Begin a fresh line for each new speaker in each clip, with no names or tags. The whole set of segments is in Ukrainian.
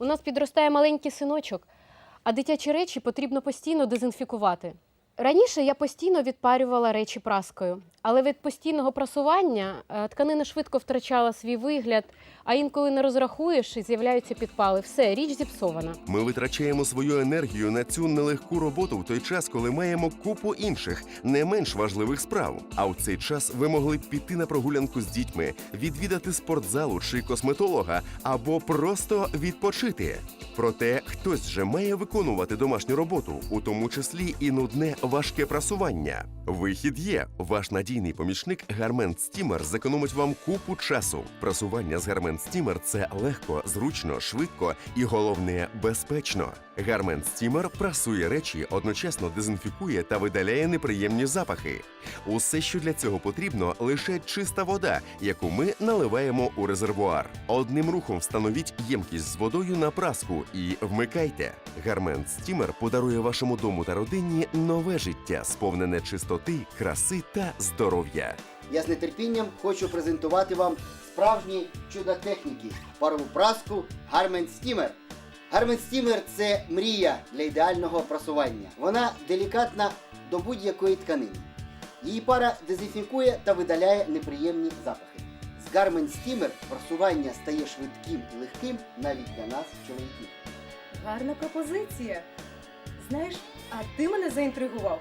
У нас підростає маленький синочок, а дитячі речі потрібно постійно дезінфікувати. Раніше я постійно відпарювала речі праскою, але від постійного прасування е, тканина швидко втрачала свій вигляд, а інколи не розрахуєш і з'являються підпали. Все, річ зіпсована.
Ми витрачаємо свою енергію на цю нелегку роботу в той час, коли маємо купу інших, не менш важливих справ. А в цей час ви могли б піти на прогулянку з дітьми, відвідати спортзалу чи косметолога, або просто відпочити. Проте хтось же має виконувати домашню роботу, у тому числі і нудне важке прасування. Вихід є. Ваш надійний помічник Гармент Стімер зекономить вам купу часу. Прасування з Гармент Стімер це легко, зручно, швидко і головне безпечно. Гармент Стімер прасує речі, одночасно дезінфікує та видаляє неприємні запахи. Усе, що для цього потрібно, лише чиста вода, яку ми наливаємо у резервуар. Одним рухом встановіть ємкість з водою на праску і вмикайте. Гармент Стімер подарує вашому дому та родині нове життя, сповнене чистоти, краси та здоров'я.
Я з нетерпінням хочу презентувати вам справжні чудо техніки парову праску Гармен Стімер. Гармен Стімер це мрія для ідеального прасування. Вона делікатна до будь-якої тканини. Її пара дезінфікує та видаляє неприємні запахи. З Гармен Стімер прасування стає швидким і легким навіть для нас, чоловіків.
Гарна пропозиція. Знаєш, а ти мене заінтригував.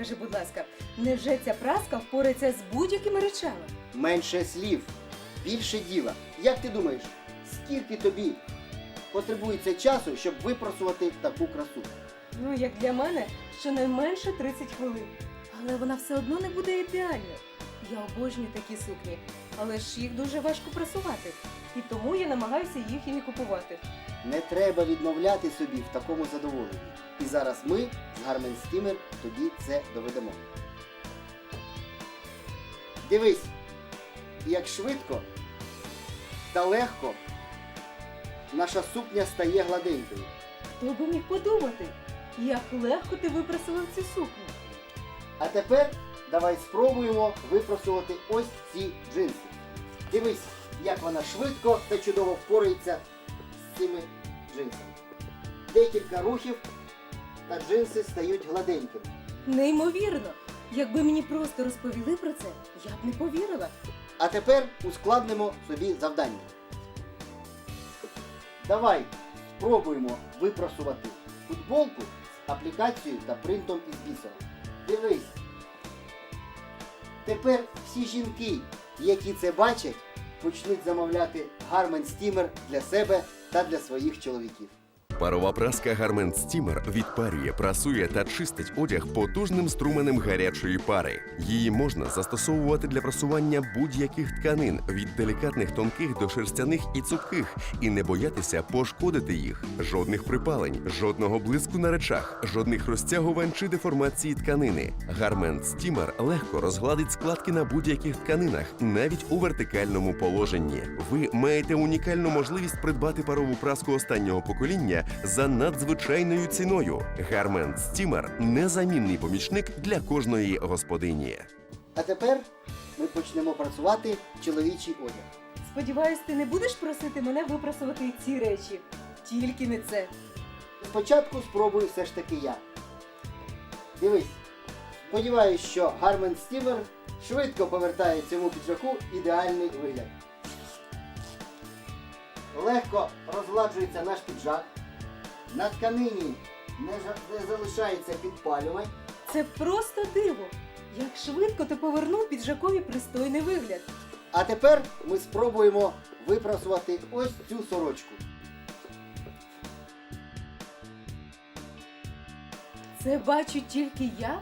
Скажи, будь ласка, невже ця праска впорається з будь-якими речами?
Менше слів, більше діла. Як ти думаєш, скільки тобі потребується часу, щоб випросувати таку красу?
Ну, як для мене, щонайменше 30 хвилин. Але вона все одно не буде ідеальною. Я обожнюю такі сукні, але ж їх дуже важко прасувати. І тому я намагаюся їх і не купувати.
Не треба відмовляти собі в такому задоволенні. І зараз ми з Гармен Стімер тобі це доведемо. Дивись, як швидко та легко наша сукня стає гладенькою.
Хто би міг подумати, як легко ти випрасував цю сукню.
А тепер давай спробуємо випросувати ось ці джинси. Дивись, як вона швидко та чудово впорається з цими джинсами. Декілька рухів та джинси стають гладенькими.
Неймовірно! Якби мені просто розповіли про це, я б не повірила.
А тепер ускладнимо собі завдання. Давай спробуємо випросувати футболку з аплікацією та принтом із бісером. Дивись. Тепер всі жінки, які це бачать, почнуть замовляти Гармен Стімер для себе та для своїх чоловіків.
Парова праска Гармент Стімер відпарює, прасує та чистить одяг потужним струменем гарячої пари. Її можна застосовувати для прасування будь-яких тканин від делікатних тонких до шерстяних і цупких, і не боятися пошкодити їх. Жодних припалень, жодного блиску на речах, жодних розтягувань чи деформації тканини. Гармент Стімер легко розгладить складки на будь-яких тканинах, навіть у вертикальному положенні. Ви маєте унікальну можливість придбати парову праску останнього покоління за надзвичайною ціною. Гармент Стімер незамінний помічник для кожної господині.
А тепер ми почнемо працювати чоловічий одяг.
Сподіваюсь, ти не будеш просити мене випрасувати ці речі. Тільки не це.
Спочатку спробую все ж таки я. Дивись. Сподіваюсь, що Гармен Стімер швидко повертає цьому піджаку ідеальний вигляд. Легко розгладжується наш піджак. На тканині не, не залишається підпалювань.
Це просто диво. Як швидко ти повернув піджакові пристойний вигляд.
А тепер ми спробуємо випрасувати ось цю сорочку.
Це бачу тільки я.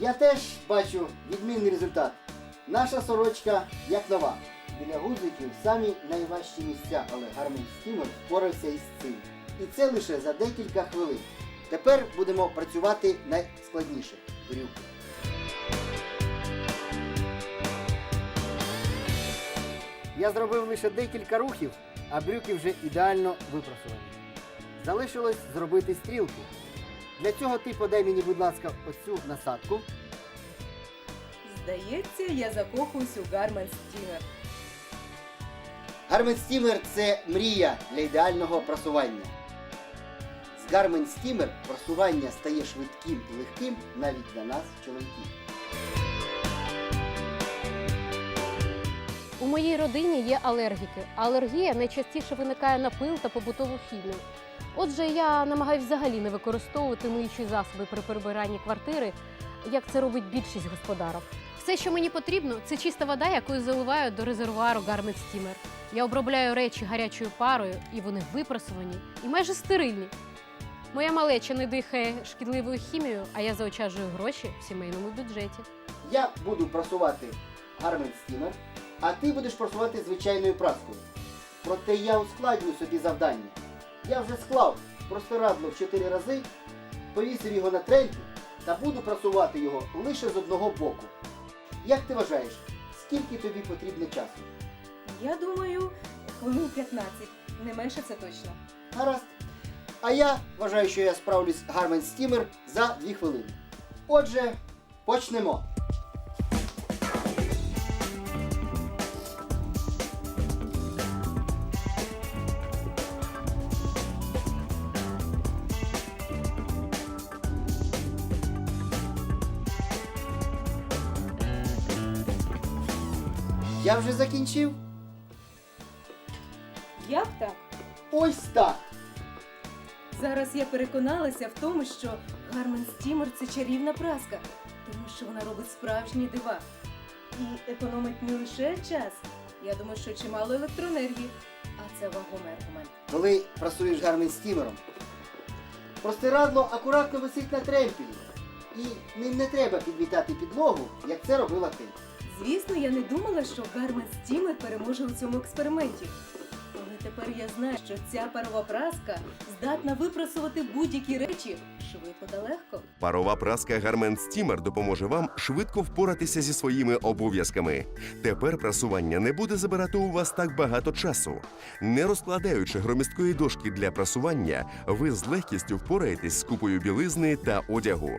Я теж бачу відмінний результат. Наша сорочка як нова. Біля гудзиків самі найважчі місця, але гарний стімер впорався із цим. І це лише за декілька хвилин. Тепер будемо працювати найскладніше брюки. Я зробив лише декілька рухів, а брюки вже ідеально випрасовані. Залишилось зробити стрілки. Для цього ти подай мені, будь ласка, оцю насадку.
Здається, я закохуюсь у Гармен Стінер.
Garmin Steamer – це мрія для ідеального просування. З Garmin Steamer просування стає швидким і легким навіть для нас, чоловіків.
У моїй родині є алергіки. Алергія найчастіше виникає на пил та побутову хімію. Отже, я намагаюся взагалі не використовувати миючі засоби при прибиранні квартири, як це робить більшість господарів. Все, що мені потрібно, це чиста вода, якою заливаю до резервуару Garment Steamer. Я обробляю речі гарячою парою, і вони випрасувані і майже стерильні. Моя малеча не дихає шкідливою хімією, а я заощаджую гроші в сімейному бюджеті.
Я буду прасувати Garmin Steamer, а ти будеш прасувати звичайною праскою. Проте я ускладню собі завдання. Я вже склав простирадло в 4 рази, повісив його на тремпі та буду прасувати його лише з одного боку. Як ти вважаєш, скільки тобі потрібно часу?
Я думаю, хвилин 15. Не менше це точно.
Гаразд. А я вважаю, що я справлюсь Garmin Steamer за 2 хвилини. Отже, почнемо. Я вже закінчив.
Як так?
Ось так.
Зараз я переконалася в тому, що Гармен Стімер це чарівна праска, тому що вона робить справжні дива. І економить не лише час. Я думаю, що чимало електроенергії, а це вагомий аргумент.
Коли прасуєш гармін стімером, простирадло акуратно висить на тремпелі. І ним не треба підмітати підлогу, як це робила ти.
Звісно, я не думала, що Гармен Стімер переможе у цьому експерименті. Тепер я знаю, що ця первопраска здатна випрасувати будь-які речі швидко та легко.
Парова праска Garment Steamer допоможе вам швидко впоратися зі своїми обов'язками. Тепер прасування не буде забирати у вас так багато часу. Не розкладаючи громісткої дошки для прасування, ви з легкістю впораєтесь з купою білизни та одягу.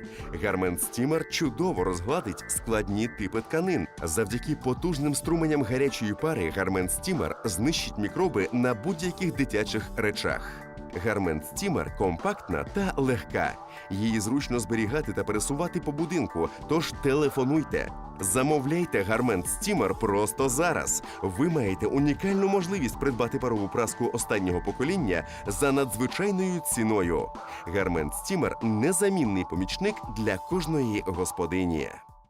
Garment Steamer чудово розгладить складні типи тканин. Завдяки потужним струменям гарячої пари Garment Steamer знищить мікроби на будь-яких дитячих речах. Гармент Стімер компактна та легка. Її зручно зберігати та пересувати по будинку. Тож телефонуйте. Замовляйте Гармент Стімер просто зараз. Ви маєте унікальну можливість придбати парову праску останнього покоління за надзвичайною ціною. Гармент Стімер незамінний помічник для кожної господині.